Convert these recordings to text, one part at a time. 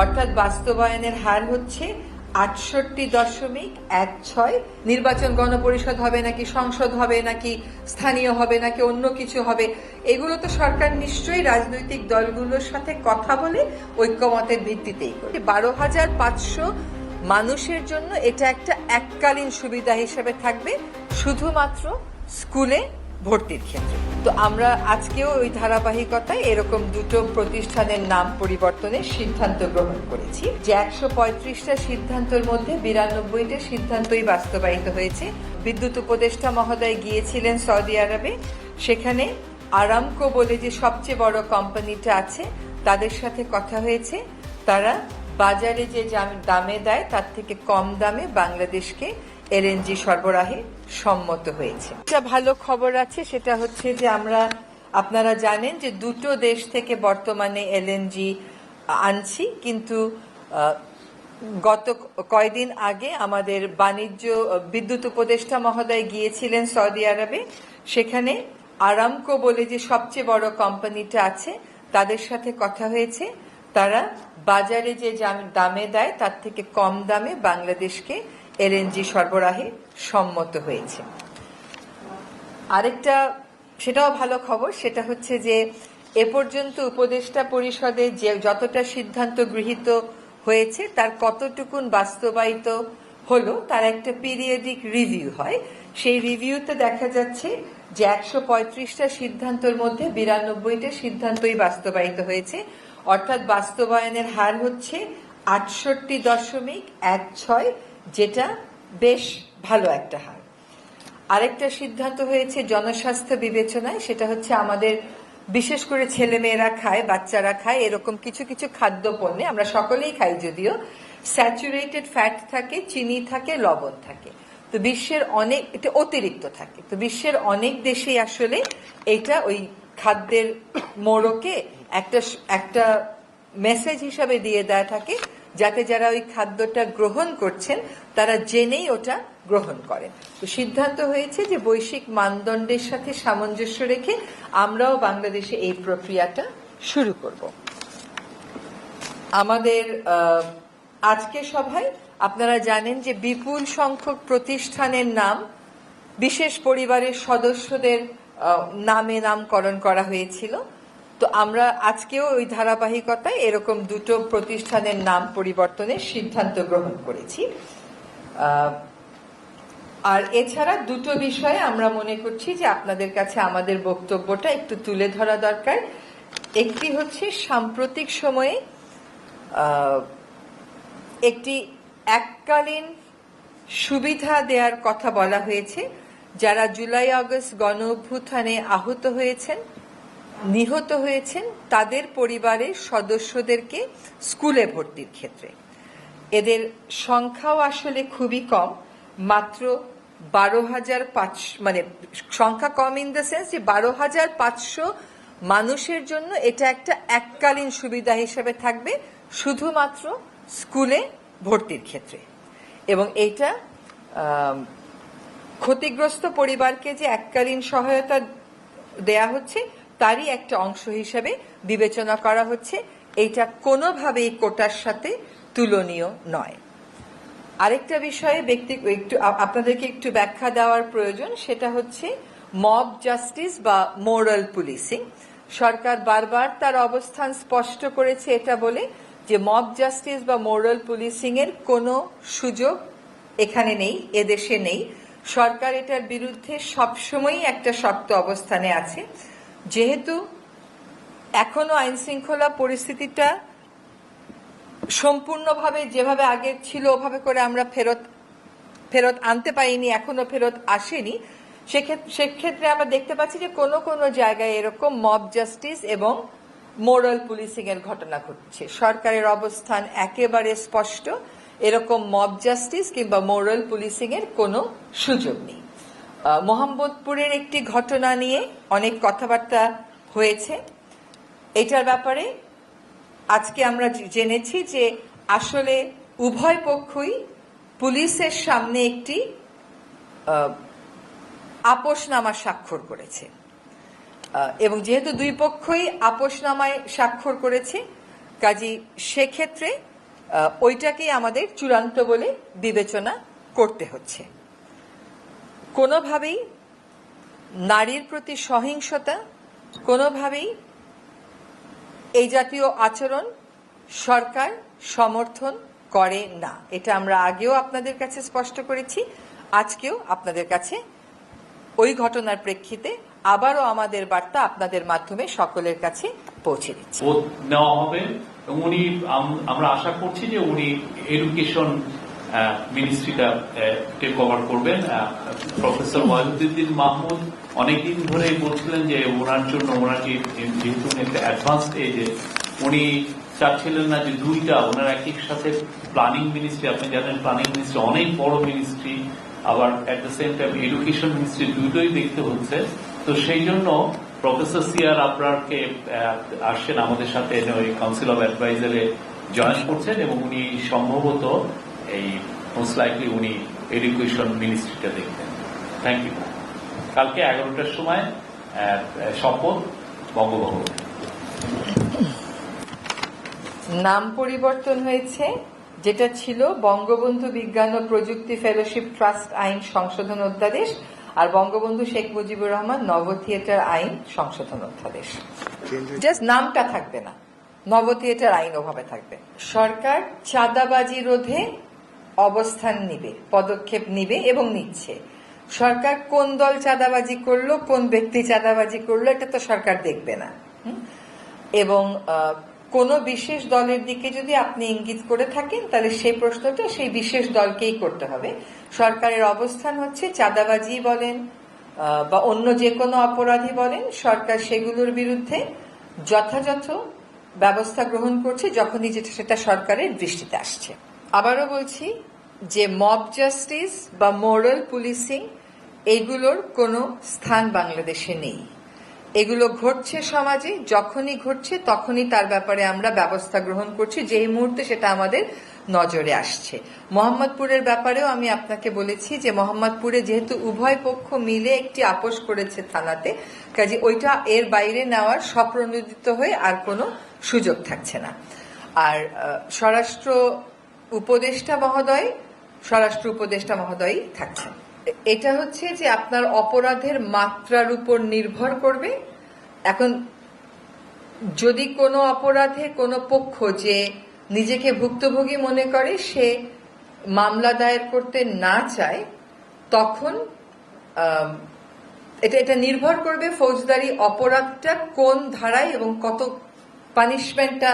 অর্থাৎ বাস্তবায়নের হার হচ্ছে আটষট্টি দশমিক এক ছয়। নির্বাচন গণপরিষদ হবে নাকি সংসদ হবে, নাকি স্থানীয় হবে, নাকি অন্য কিছু হবে, এগুলো তো সরকার নিশ্চয়ই রাজনৈতিক দলগুলোর সাথে কথা বলে ঐক্যমতের ভিত্তিতেই বারো হাজার পাঁচশো মানুষের জন্য এটা একটা এককালীন সুবিধা হিসেবে থাকবে। শুধুমাত্র স্কুলে ভর্তির ক্ষেত্রে তো আমরা আজকেও ওই ধারাবাহিকতায় এরকম দুটো প্রতিষ্ঠানের নাম পরিবর্তনের সিদ্ধান্ত গ্রহণ করেছি যে একশো পঁয়ত্রিশটা সিদ্ধান্তের মধ্যে বিরানব্বইটা সিদ্ধান্তই বাস্তবায়িত হয়েছে। বিদ্যুৎ উপদেষ্টা মহোদয় গিয়েছিলেন সৌদি আরবে। সেখানে আরামকো বলে যে সবচেয়ে বড় কোম্পানিটা আছে, তাদের সাথে কথা হয়েছে। তারা বাজারে যে দামে দেয়, তার থেকে কম দামে বাংলাদেশকে এলএনজি সরবরাহে সম্মত হয়েছে। একটা ভালো খবর আছে, সেটা হচ্ছে যে আমরা, আপনারা জানেন যে দুটো দেশ থেকে বর্তমানে এলএনজি আনছি, কিন্তু গত কয়দিন আগে আমাদের বাণিজ্য, বিদ্যুৎ উপদেষ্টা মহোদয় গিয়েছিলেন সৌদি আরবে। সেখানে আরামকো বলে যে সবচেয়ে বড় কোম্পানিটা আছে, তাদের সাথে কথা হয়েছে। তারা বাজারে যে দামে দেয়, তার থেকে কম দামে বাংলাদেশকে এলএনজি সরবরাহে সম্মত হয়েছে। আরেকটা সেটাও ভালো খবর, সেটা হচ্ছে যে এ পর্যন্ত উপদেষ্টা পরিষদে যে যতটা সিদ্ধান্ত গৃহীত হয়েছে, তার কতটুকুন বাস্তবায়িত হলো, তার একটা পিরিয়ডিক রিভিউ হয়। সেই রিভিউতে দেখা যাচ্ছে যে একশো পঁয়ত্রিশটা সিদ্ধান্তের মধ্যে বিরানব্বইটা সিদ্ধান্তই বাস্তবায়িত হয়েছে। অর্থাৎ বাস্তবায়নের হার হচ্ছে আটষট্টি দশমিক এক ছয় যেটা বেশ ভালো একটা হার। আরেকটা সিদ্ধান্ত হয়েছে জনস্বাস্থ্য বিবেচনায়, সেটা হচ্ছে আমাদের বিশেষ করে ছেলে মেয়েরা খায়, বাচ্চারা খায়, এরকম কিছু কিছু খাদ্য পণ্যে আমরা সকলেই খাই যদিও স্যাচুরেটেড ফ্যাট থাকে, চিনি থাকে, লবণ থাকে। তো বিশ্বের অনেক এটা অতিরিক্ত থাকে। তো বিশ্বের অনেক দেশেই আসলে এটা ওই খাদ্যের মোড়কে একটা একটা মেসেজ হিসাবে দিয়ে দেয়া থাকে যাতে যারা ওই খাদ্যটা গ্রহণ করছেন, তারা জেনেই ওটা গ্রহণ করেন। তো সিদ্ধান্ত হয়েছে যে বৈশ্বিক মানদণ্ডের সাথে সামঞ্জস্য রেখে আমরাও বাংলাদেশে এই প্রক্রিয়াটা শুরু করব। আমাদের আজকে সভায় আপনারা জানেন যে বিপুল সংখ্যক প্রতিষ্ঠানের নাম, বিশেষ পরিবারের সদস্যদের নামে নামকরণ করা হয়েছিল। তো আমরা আজকেও ওই ধারাবাহিকতায় এরকম দুটো প্রতিষ্ঠানের নাম পরিবর্তনের সিদ্ধান্ত গ্রহণ করেছি। আর এছাড়া দুটো বিষয়ে আমরা মনে করছি যে আপনাদের কাছে আমাদের বক্তব্যটা একটু তুলে ধরা দরকার। একটি হচ্ছে সাম্প্রতিক সময়ে একটি এককালীন সুবিধা দেওয়ার কথা বলা হয়েছে, যারা জুলাই আগস্ট গণ অভ্যুত্থানে আহত হয়েছেন। নিহত হয়েছেন তাদের পরিবারের সদস্যদেরকে স্কুলে ভর্তির ক্ষেত্রে। এদের সংখ্যাও আসলে খুবই কম, মাত্র বারো হাজার পাঁচশো মানে সংখ্যা কম ইন দ্য সেন্স যে বারো হাজার পাঁচশো মানুষের জন্য এটা একটা এককালীন সুবিধা হিসেবে থাকবে শুধুমাত্র স্কুলে ভর্তির ক্ষেত্রে। এবং এটা ক্ষতিগ্রস্ত পরিবারকে যে এককালীন সহায়তা দেয়া হচ্ছে তারই একটা অংশ হিসেবে বিবেচনা করা হচ্ছে। এটা কোনোভাবেই কোটার সাথে তুলনীয় নয়। আরেকটা বিষয়ে ব্যক্তি একটু আপনাদেরকে একটু ব্যাখ্যা দেওয়ার প্রয়োজন, সেটা হচ্ছে মব জাস্টিস বা মোরাল পুলিশিং সরকার বারবার তার অবস্থান স্পষ্ট করেছে এটা বলে যে মব জাস্টিস বা মোরাল পুলিশিং এর কোনো সুযোগ এখানে নেই, এদেশে নেই। সরকার এটার বিরুদ্ধে সবসময়ই একটা শক্ত অবস্থানে আছে। যেহেতু এখনও আইন শৃঙ্খলা পরিস্থিতিটা সম্পূর্ণভাবে যেভাবে আগে ছিল, ওভাবে করে আমরা ফেরত ফেরত আনতে পারিনি, এখনও ফেরত আসেনি। সেক্ষেত্রে আমরা দেখতে পাচ্ছি যে কোনো কোনো জায়গায় এরকম মব জাস্টিস এবং মোরাল পুলিশিং এর ঘটনা ঘটছে। সরকারের অবস্থান একেবারে স্পষ্ট, এরকম মব জাস্টিস কিংবা মোরাল পুলিশিং এর কোনো সুযোগ নেই। মোহাম্মদপুরের একটি ঘটনা নিয়ে অনেক কথাবার্তা হয়েছে। এটার ব্যাপারে আজকে আমরা জেনেছি যে আসলে উভয় পক্ষই পুলিশের সামনে একটি আপোষনামা স্বাক্ষর করেছে। এবং যেহেতু দুই পক্ষই আপোষনামায় স্বাক্ষর করেছে, কাজী সেক্ষেত্রে ওইটাকেই আমাদের চূড়ান্ত বলে বিবেচনা করতে হচ্ছে। কোনোভাবেই নারীর প্রতি সহিংসতা, কোনোভাবেই এই জাতীয় আচরণ সরকার সমর্থন করে না। এটা আমরা আগেও আপনাদের কাছে স্পষ্ট করেছি, আজকেও আপনাদের কাছে ওই ঘটনার প্রেক্ষিতে আবারও আমাদের বার্তা আপনাদের মাধ্যমে সকলের কাছে পৌঁছে দিচ্ছি। নেওয়া হবে উনি আমরা আশা করছি যে উনি এডুকেশন মিনিস্ট্রিটা টেক ওভার করবেন। প্রফেসর ওয়াহিদুদ্দিন মাহমুদ অনেকদিন ধরে বলছিলেন যে ওনার জন্য, ওনার যে, যেহেতু একটা অ্যাডভান্স এজে উনি চাচ্ছিলেন না যে দুইটা, ওনার এক এক সাথে প্ল্যানিং মিনিস্ট্রি আপনি জানেন প্ল্যানিং মিনিস্ট্রি অনেক বড় মিনিস্ট্রি আবার at the same time education ministry দুটোই দেখতে হচ্ছে। তো সেই জন্য প্রফেসর সিয়ার আপনারকে আসছেন আমাদের সাথে কাউন্সিল অফ অ্যাডভাইজারে জয়েন করছেন এবং উনি সম্ভবত এই মোস্ট লাইকলি উনি এডুকেশন মিনিস্ট্রিটা দেখতেন থ্যাংক ইউ কালকে এগারোটার সময় শপথ বঙ্গভবন। নাম পরিবর্তন হয়েছে, যেটা ছিল বঙ্গবন্ধু বিজ্ঞান ও প্রযুক্তি ফেলোশিপ ট্রাস্ট আইন সংশোধন অধ্যাদেশ, আর বঙ্গবন্ধু শেখ মুজিবুর রহমান নব থিয়েটার আইন সংশোধন অধ্যাদেশ। জাস্ট নামটা থাকবে না, নব থিয়েটার আইন ওভাবে থাকবে। সরকার চাঁদাবাজি রোধে অবস্থান নিবে, পদক্ষেপ নিবে এবং নিচ্ছে। সরকার কোন দল চাঁদাবাজি করল, কোন ব্যক্তি চাঁদাবাজি করল, এটা তো সরকার দেখবে না? এবং কোনো বিশেষ দলের দিকে যদি আপনি ইঙ্গিত করে থাকেন, তাহলে সেই প্রশ্নটা সেই বিশেষ দলকেই করতে হবে। সরকারের অবস্থান হচ্ছে চাঁদাবাজি বলেন বা অন্য যে কোনো অপরাধী বলেন, সরকার সেগুলোর বিরুদ্ধে যথাযথ ব্যবস্থা গ্রহণ করছে যখনই যেটা সেটা সরকারের দৃষ্টিতে আসছে। আবারও বলছি যে মব জাস্টিস বা মোরাল পুলিশিং এগুলোর কোনো স্থান বাংলাদেশে নেই। এগুলো ঘটছে সমাজে, যখনই ঘটছে তখনই তার ব্যাপারে আমরা ব্যবস্থা গ্রহণ করছি। যেই মুহূর্তে সেটা আমাদের নজরে আসছে। মোহাম্মদপুরের ব্যাপারেও আমি আপনাকে বলেছি যে মোহাম্মদপুরে যেহেতু উভয় পক্ষ মিলে একটি আপোষ করেছে থানাতে, কাজে ওইটা এর বাইরে নেওয়ার স্বপ্রণোদিত হয়ে আর কোনো সুযোগ থাকছে না। আর স্বরাষ্ট্র উপদেষ্টা মহোদয়, স্বরাষ্ট্র উপদেষ্টা মহোদয় থাকছেন। এটা হচ্ছে যে আপনার অপরাধের মাত্রার উপর নির্ভর করবে। এখন যদি কোনো অপরাধে কোনো পক্ষ যে নিজেকে ভুক্তভোগী মনে করে, সে মামলা দায়ের করতে না চায়, তখন এটা এটা নির্ভর করবে ফৌজদারি অপরাধটা কোন ধারায় এবং কত পানিশমেন্টটা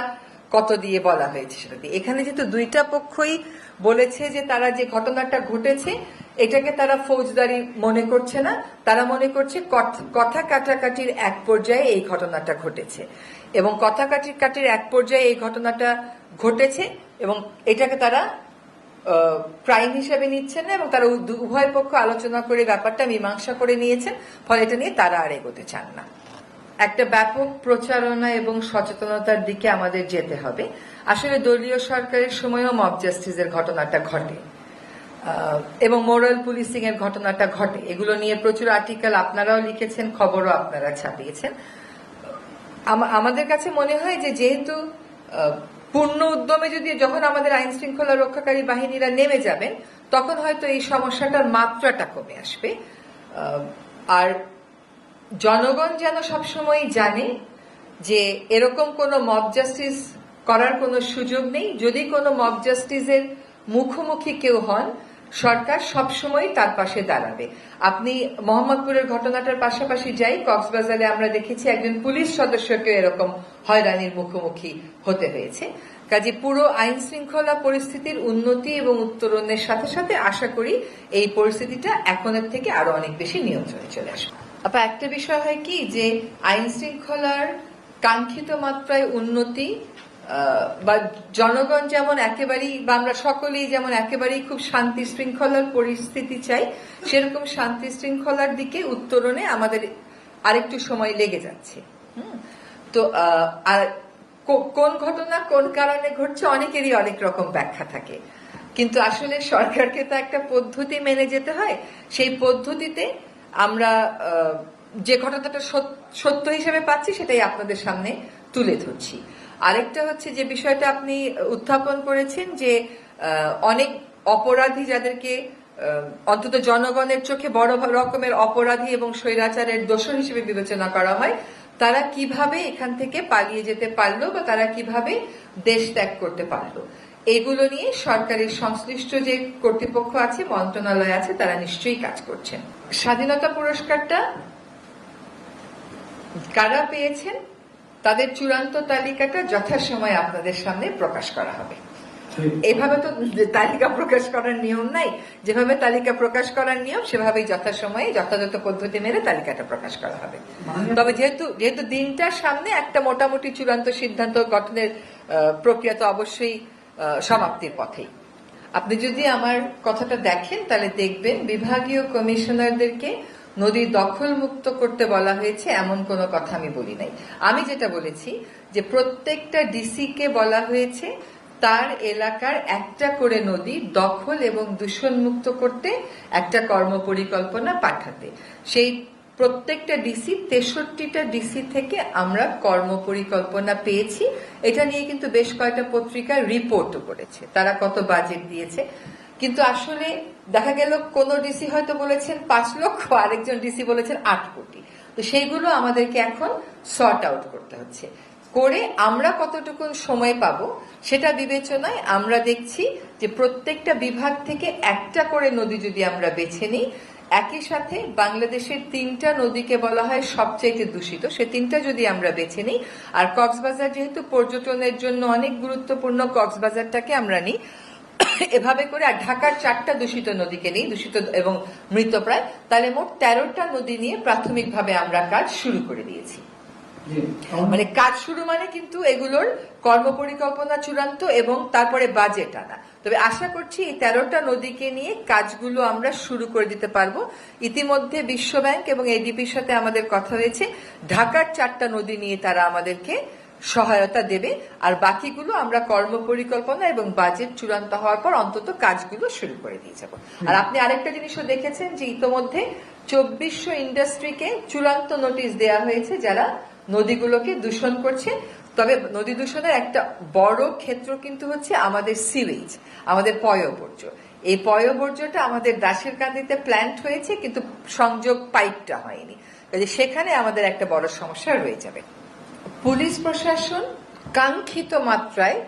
কত দিয়ে বলা হয়েছে সেটা দিয়ে। এখানে যেহেতু দুইটা পক্ষই বলেছে যে তারা যে ঘটনাটা ঘটেছে, এটাকে তারা ফৌজদারি মনে করছে না। তারা মনে করছে কথ- কাটাকাটির এক পর্যায়ে এই ঘটনাটা ঘটেছে এবং কথা কাটির কাটির এক পর্যায়ে এই ঘটনাটা ঘটেছে এবং এটাকে তারা ক্রাইম হিসেবে নিচ্ছেন না এবং তারা উভয় পক্ষ আলোচনা করে ব্যাপারটা মীমাংসা করে নিয়েছেন, ফলে এটা নিয়ে তারা আর এগোতে চান না। একটা ব্যাপক প্রচারণা এবং সচেতনতার দিকে আমাদের যেতে হবে। আসলে দলীয় সরকারের সময়ও মব জাস্টিসের ঘটনাটা ঘটে। এবং মোরাল পুলিশিং এর ঘটনাটা ঘটে। এগুলো নিয়ে প্রচুর আর্টিকেল আপনারাও লিখেছেন, খবরও আপনারা ছাপিয়েছেন। আমাদের কাছে মনে হয় যে যেহেতু পূর্ণ উদ্যমে যদি যখন আমাদের আইন শৃঙ্খলা রক্ষাকারী বাহিনীরা নেমে যাবেন, তখন হয়তো এই সমস্যাটার মাত্রাটা কমে আসবে। আর জনগণ যেন সবসময় জানে যে এরকম কোনো মব জাস্টিস করার কোনো সুযোগ নেই। যদি কোনো মব জাস্টিসের মুখোমুখি কেউ হন, সরকার সবসময় তার পাশে দাঁড়াবে। আপনি মোহাম্মদপুরের ঘটনাটার পাশাপাশি যাই, কক্সবাজারে আমরা দেখেছি একজন পুলিশ সদস্যকে এরকম হয়রানির মুখোমুখি হতে হয়েছে। কাজে পুরো আইন শৃঙ্খলা পরিস্থিতির উন্নতি এবং উত্তরণের সাথে সাথে আশা করি এই পরিস্থিতিটা এখনের থেকে আরও অনেক বেশি নিয়ন্ত্রণে চলে আসবে। আপা একটা বিষয় হয় কি যে আইন শৃঙ্খলার কাঙ্ক্ষিত মাত্রায় উন্নতি বা জনগণ যেমন একেবারেই বা আমরা সকলেই যেমন একেবারেই খুব শান্তি শৃঙ্খলার পরিস্থিতি চাই, সেরকম শান্তি শৃঙ্খলার দিকে উত্তরণে আমাদের আরেকটু সময় লেগে যাচ্ছে? তো আর কোন ঘটনা কোন কারণে ঘটছে অনেকেরই অনেক রকম ব্যাখ্যা থাকে। কিন্তু আসলে সরকারকে তো একটা পদ্ধতি মেনে যেতে হয়। সেই পদ্ধতিতে আমরা যে ঘটনাটা সত- সত্য হিসেবে পাচ্ছি সেটাই আপনাদের সামনে তুলে ধরছি। আরেকটা হচ্ছে যে বিষয়টা আপনি উত্থাপন করেছেন যে অনেক অপরাধী যাদেরকে অন্তত জনগণের চোখে বড় রকমের অপরাধী এবং স্বৈরাচারের দোষর হিসেবে বিবেচনা করা হয়, তারা কীভাবে এখান থেকে পালিয়ে যেতে পারল বা তারা কীভাবে দেশ ত্যাগ করতে পারল? এগুলো নিয়ে সরকারের সংশ্লিষ্ট যে কর্তৃপক্ষ আছে মন্ত্রণালয় আছে তারা নিশ্চয়ই কাজ করছেন। স্বাধীনতা পুরস্কারটা কারা পেয়েছেন তাদের চূড়ান্ত তালিকাটা যথাসময়ে আপনাদের সামনে প্রকাশ করা হবে। এভাবে তো তালিকা প্রকাশ করার নিয়ম নাই। যেভাবে তালিকা প্রকাশ করার নিয়ম সেভাবেই যথাসময়ে যথাযথ পদ্ধতি মেনে তালিকাটা প্রকাশ করা হবে। তবে যেহেতু যেহেতু দিনটার সামনে একটা মোটামুটি চূড়ান্ত সিদ্ধান্ত গঠনের প্রক্রিয়া তো অবশ্যই সমাপ্তির পথেই। আপনি যদি আমার কথাটা দেখেন, তাহলে দেখবেন বিভাগীয় কমিশনারদেরকে নদী দখল মুক্ত করতে বলা হয়েছে, এমন কোনো কথা আমি বলি নাই। আমি যেটা বলেছি, যে প্রত্যেকটা ডিসি কে বলা হয়েছে, তার এলাকার একটা করে নদী দখল এবং দূষণ মুক্ত করতে একটা কর্মপরিকল্পনা পাঠাতে। সেই প্রত্যেকটা ডিসি তেষট্টিটা ডিসি থেকে আমরা কর্ম পরিকল্পনা পেয়েছি। এটা নিয়ে কিন্তু বেশ কয়েকটা পত্রিকা রিপোর্টও করেছে। তারা কত বাজেট দিয়েছে। কিন্তু আসলে দেখা গেল কোন ডিসি হয়তো বলেছেন পাঁচ লক্ষ, আরেকজন ডিসি বলেছেন আট কোটি। তো সেইগুলো আমাদেরকে এখন সর্ট আউট করতে হচ্ছে। করে আমরা কতটুকু সময় পাবো সেটা বিবেচনায় আমরা দেখছি যে প্রত্যেকটা বিভাগ থেকে একটা করে নদী যদি আমরা বেছে নিই একই সাথে বাংলাদেশের তিনটা নদীকে বলা হয় সবচাইতে দূষিত। সে তিনটা যদি আমরা বেছে নিই, আর কক্সবাজার যেহেতু পর্যটনের জন্য অনেক গুরুত্বপূর্ণ, কক্সবাজারটাকে আমরা নিই, এভাবে করে আর ঢাকার চারটা দূষিত নদীকে নিই, দূষিত এবং মৃতপ্রায় তাহলে মোট তেরোটা নদী নিয়ে প্রাথমিকভাবে আমরা কাজ শুরু করে দিয়েছি। মানে কাজ শুরু মানে কিন্তু এগুলোর কর্মপরিকল্পনা চূড়ান্ত এবং তারপরে বাজেট আনা। তবে আশা করছি এই তেরোটা নদীকে নিয়ে কাজগুলো আমরা শুরু করে দিতে পারব। ইতিমধ্যে বিশ্ব ব্যাংক এবং এডিপির সাথে আমাদের কথা হয়েছে। ঢাকার চারটা নদী নিয়ে তারা আমাদেরকে সহায়তা দেবে। আর বাকিগুলো আমরা কর্মপরিকল্পনা এবং বাজেট চূড়ান্ত হওয়ার পর অন্তত কাজগুলো শুরু করে দিয়ে যাব। আর আপনি আরেকটা জিনিসও দেখেছেন যে ইতোমধ্যে চব্বিশশো ইন্ডাস্ট্রিকে চূড়ান্ত নোটিশ দেওয়া হয়েছে যারা নদীগুলোকে দূষণ করছে। তবে নদী দূষণের একটা বড় ক্ষেত্র কিন্তু হচ্ছে আমাদের সিওয়েজ আমাদের পয়বর্জ্য। এই পয়বর্জ্যটা আমাদের দাসের কান্দিতে প্ল্যান্ট হয়েছে, কিন্তু সংযোগ পাইপটা হয়নি। কাজে সেখানে আমাদের একটা বড় সমস্যা রয়ে যাবে। পুলিশ প্রশাসন কাঙ্ক্ষিত মাত্রায়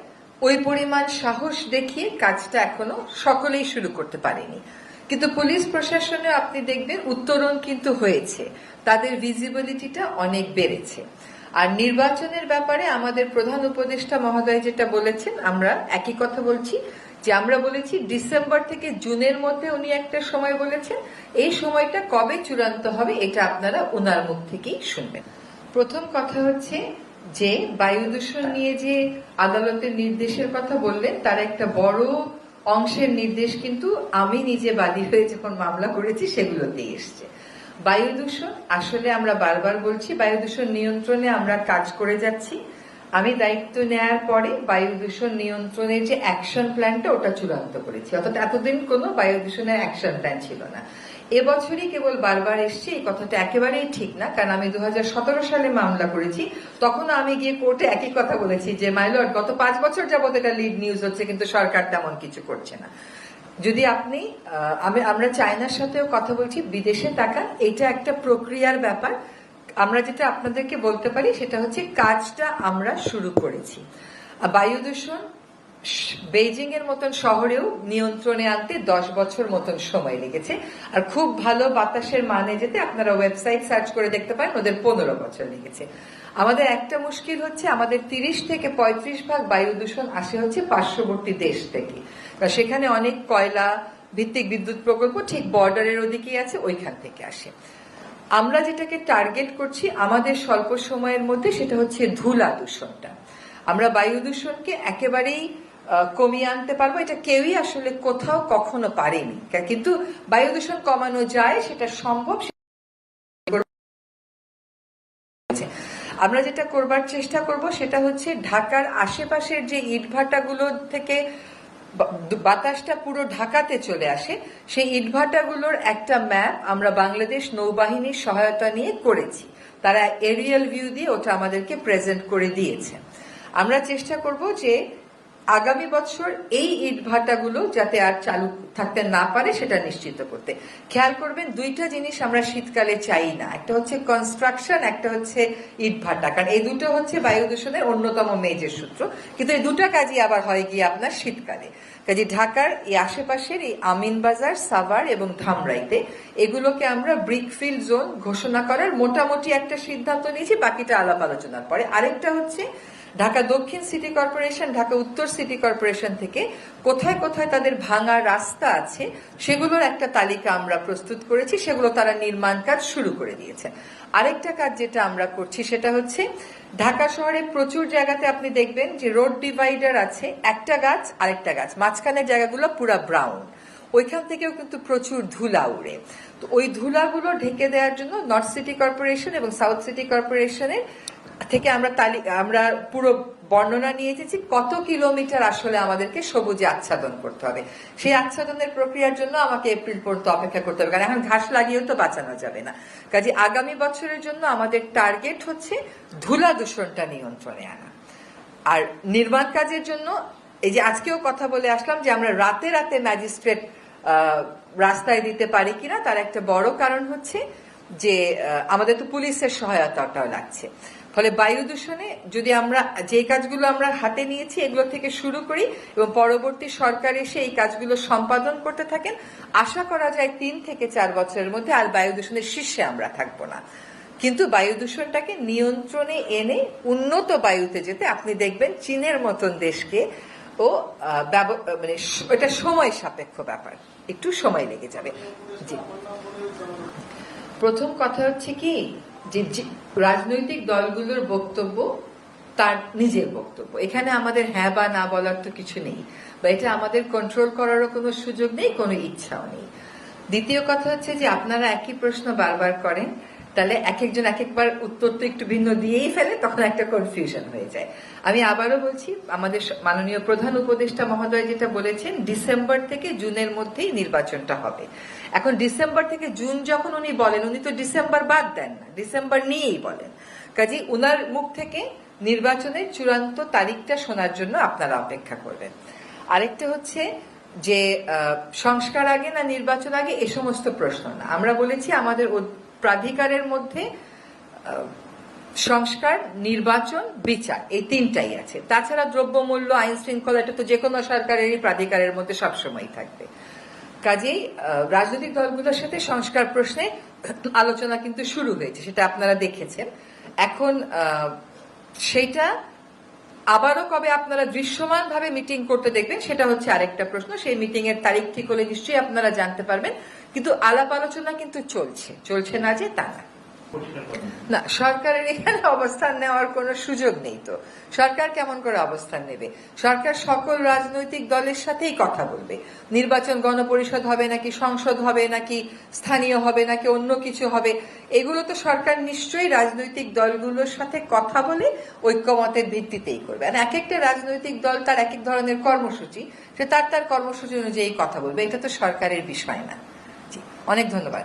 ওই পরিমাণ সাহস দেখিয়ে কাজটা এখনও সকলেই শুরু করতে পারেনি। কিন্তু পুলিশ প্রশাসনে আপনি দেখবেন উত্তরণ কিন্তু হয়েছে। তাদের ভিজিবিলিটিটা অনেক বেড়েছে। আর নির্বাচনের ব্যাপারে আমাদের প্রধান উপদেষ্টা মহোদয় যেটা বলেছেন, আমরা একই কথা বলছি, যে আমরা বলেছি ডিসেম্বর থেকে জুনের মধ্যে উনি একটা সময় বলেছেন। এই সময়টা কবে চূড়ান্ত হবে এটা আপনারা ওনার মুখ থেকেই শুনবেন। প্রথম কথা হচ্ছে যে বায়ু দূষণ নিয়ে যে আদালতের নির্দেশের কথা বললেন, তার একটা বড় অংশের নির্দেশ কিন্তু আমি নিজে বাদী হয়ে যখন মামলা করেছি, সেগুলোতেই এসছে। বায়ু দূষণ, আসলে আমরা বারবার বলছি বায়ু দূষণ নিয়ন্ত্রণে আমরা কাজ করে যাচ্ছি। আমি দায়িত্ব নেয়ার পরে বায়ু দূষণ নিয়ন্ত্রণের যে অ্যাকশন প্ল্যানটা ওটা চূড়ান্ত করেছি। অর্থাৎ এতদিন কোনো বায়ু দূষণের অ্যাকশন প্ল্যান ছিল না। এবছরই কেবল বারবার এসছে, এই কথাটা একেবারেই ঠিক না। কারণ আমি দু হাজার সতেরো সালে মামলা করেছি তখন আমি গিয়ে কোর্টে একই কথা বলেছি যে মাইলর্ড গত পাঁচ বছর যাবত এটা লিড নিউজ হচ্ছে, কিন্তু সরকার তেমন কিছু করছে না। যদি আপনি আমি, আমরা চায়নার সাথেও কথা বলছি, বিদেশে টাকা এটা একটা প্রক্রিয়ার ব্যাপার। আমরা যেটা আপনাদেরকে বলতে পারি, সেটা হচ্ছে কাজটা আমরা শুরু করেছি। বায়ু দূষণ বেইজিং এর মতন শহরেও নিয়ন্ত্রণে আনতে দশ বছর মতন সময় লেগেছে। আর খুব ভালো বাতাসের মানে যেতে আপনারা ওয়েবসাইট সার্চ করে দেখতে পারেন, ওদের পনেরো বছর লেগেছে। আমাদের একটা মুশকিল হচ্ছে, আমাদের তিরিশ থেকে পঁয়ত্রিশ ভাগ বায়ু দূষণ আসে হচ্ছে পার্শ্ববর্তী দেশ থেকে। সেখানে অনেক কয়লা, ভিত্তিক বিদ্যুৎ প্রকল্প ঠিক বর্ডারের ওদিকেই আছে, ওইখান থেকে আসে। আমরা যেটাকে টার্গেট করছি, আমাদের স্বল্প সময়ের মধ্যে সেটা হচ্ছে ধুলা দূষণটা। আমরা বায়ু দূষণকে একেবারেই কমিয়ে আনতে পারব। এটা কেউই আসলে কোথাও কখনো পারেনি। কিন্তু বায়ু দূষণ কমানো যায়, সেটা সম্ভব আমরা যেটা করবার চেষ্টা করব সেটা হচ্ছে ঢাকার আশেপাশের যে ইটভাটাগুলো থেকে বাতাসটা পুরো ঢাকাতে চলে আসে, সেই ইটভাটাগুলোর একটা ম্যাপ আমরা বাংলাদেশ নৌবাহিনীর সহায়তা নিয়ে করেছি। তারা এরিয়াল ভিউ দিয়ে ওটা আমাদেরকে প্রেজেন্ট করে দিয়েছে। আমরা চেষ্টা করব যে আগামী বছর এই ইট ভাটাগুলো যাতে আর চালু থাকতে না পারে, সেটা নিশ্চিত করতে। খেয়াল করবেন, দুইটা জিনিস আমরা শীতকালে চাই না। একটা হচ্ছে কনস্ট্রাকশন একটা হচ্ছে ইট ভাটা। কারণ এই দুটো হচ্ছে বায়ু দূষণের অন্যতম মেজের সূত্র। কিন্তু এই দুটো কাজই আবার হয় গিয়ে আপনার শীতকালে। কাজে ঢাকার এই আশেপাশের এই আমিনবাজার সাভার এবং ধামরাইতে এগুলোকে আমরা ব্রিকফিল্ড জোন ঘোষণা করার মোটামুটি একটা সিদ্ধান্ত নিয়েছি, বাকিটা আলাপ আলোচনার পরে। আরেকটা হচ্ছে ঢাকা দক্ষিণ সিটি কর্পোরেশন, ঢাকা উত্তর সিটি কর্পোরেশন থেকে কোথায় কোথায় তাদের ভাঙা রাস্তা আছে, সেগুলোর একটা তালিকা আমরা প্রস্তুত করেছি, সেগুলো তারা নির্মাণ কাজ শুরু করে দিয়েছে। আরেকটা কাজ যেটা আমরা করছি সেটা হচ্ছে, ঢাকা শহরে প্রচুর জায়গাতে আপনি দেখবেন যে রোড ডিভাইডার আছে, একটা গাছ, আরেকটা গাছ, মাঝখানের জায়গাগুলো পুরা ব্রাউন। ওইখান থেকেও কিন্তু প্রচুর ধুলা উড়ে। তো ওই ধুলাগুলো ঢেকে দেওয়ার জন্য নর্থ সিটি কর্পোরেশন এবং সাউথ সিটি কর্পোরেশনের থেকে আমরা তালিকা আমরা পুরো বর্ণনা নিয়ে এসেছি কত কিলোমিটার আসলে আমাদেরকে সবুজে আচ্ছাদন করতে হবে। সেই আচ্ছাদনের প্রক্রিয়ার জন্য আমাকে এপ্রিল পর্যন্ত অপেক্ষা করতে হবে, কারণ এখন ঘাস লাগিয়েও তো বাঁচানো যাবে না। কাজে আগামী বছরের জন্য আমাদের টার্গেট হচ্ছে ধুলা দূষণটা নিয়ন্ত্রণে আনা। আর নির্মাণ কাজের জন্য এই যে আজকেও কথা বলে আসলাম যে আমরা রাতে রাতে ম্যাজিস্ট্রেট রাস্তায় দিতে পারি কিনা, তার একটা বড় কারণ হচ্ছে যে আমাদের তো পুলিশের সহায়তাটাও লাগছে। ফলে বায়ু দূষণে যদি আমরা, যে কাজগুলো আমরা হাতে নিয়েছি, এগুলো থেকে শুরু করি এবং পরবর্তী সরকার এসে এই কাজগুলো সম্পাদন করতে থাকেন, আশা করা যায় তিন থেকে চার বছরের মধ্যে আর বায়ু দূষণের শীর্ষে আমরা থাকব না। কিন্তু বায়ু দূষণটাকে নিয়ন্ত্রণে এনে উন্নত বায়ুতে যেতে আপনি দেখবেন চীনের মতন দেশকে ও মানে এটা সময় সাপেক্ষ ব্যাপার। একটু সময় লেগে যাবে। জি। প্রথম কথা হচ্ছে কি যে রাজনৈতিক দলগুলোর বক্তব্য, তার নিজের বক্তব্য। এখানে আমাদের হ্যাঁ বা না বলার তো কিছু নেই, বা এটা আমাদের কন্ট্রোল করারও কোনো সুযোগ নেই, কোনো ইচ্ছাও নেই। দ্বিতীয় কথা হচ্ছে যে আপনারা একই প্রশ্ন বারবার করেন তাহলে এক একজন এক একবার উত্তর তো একটু ভিন্ন দিয়েই ফেলে, তখন একটা কনফিউশন হয়ে যায়। আমি আবারও বলছি, আমাদের মাননীয় প্রধান উপদেষ্টা মহোদয় যেটা বলেছেন, ডিসেম্বর থেকে জুনের মধ্যেই নির্বাচনটা হবে। এখন ডিসেম্বর থেকে জুন যখন উনি বলেন, উনি তো ডিসেম্বর বাদ দেন না, ডিসেম্বর নিয়েই বলেন। কাজে উনার মুখ থেকে নির্বাচনের চূড়ান্ত তারিখটা শোনার জন্য আপনারা অপেক্ষা করবেন। আরেকটা হচ্ছে যে সংস্কার আগে না নির্বাচন আগে, এ সমস্ত প্রশ্ন না। আমরা বলেছি আমাদের প্রাধিকারের মধ্যে সংস্কার, নির্বাচন, বিচার, এই তিনটাই আছে। তাছাড়া দ্রব্যমূল্য আইন শৃঙ্খলা এটা তো যে কোনো সরকারেরই প্রাধিকারের মধ্যে সবসময় থাকবে। কাজেই রাজনৈতিক দলগুলোর সাথে সংস্কার প্রশ্নে আলোচনা কিন্তু শুরু হয়েছে, সেটা আপনারা দেখেছেন। এখন সেইটা আবারও কবে আপনারা দৃশ্যমান ভাবে মিটিং করতে দেখবেন, সেটা হচ্ছে আরেকটা প্রশ্ন। সেই মিটিং এর তারিখ ঠিক হলে নিশ্চয়ই আপনারা জানতে পারবেন। কিন্তু আলাপ আলোচনা কিন্তু চলছে। চলছে না যে তা না। না সরকারের এখানে অবস্থান নেওয়ার কোনো সুযোগ নেই তো। সরকার কেমন করে অবস্থান নেবে? সরকার সকল রাজনৈতিক দলের সাথেই কথা বলবে। নির্বাচন গণপরিষদ হবে নাকি সংসদ হবে নাকি স্থানীয় হবে নাকি অন্য কিছু হবে এগুলো তো সরকার নিশ্চয়ই রাজনৈতিক দলগুলোর সাথে কথা বলে ঐক্যমতের ভিত্তিতেই করবে। আর এক একটা রাজনৈতিক দল তার এক এক ধরনের কর্মসূচি সে তার তার কর্মসূচি অনুযায়ী কথা বলবে। এটা তো সরকারের বিষয় না। অনেক ধন্যবাদ।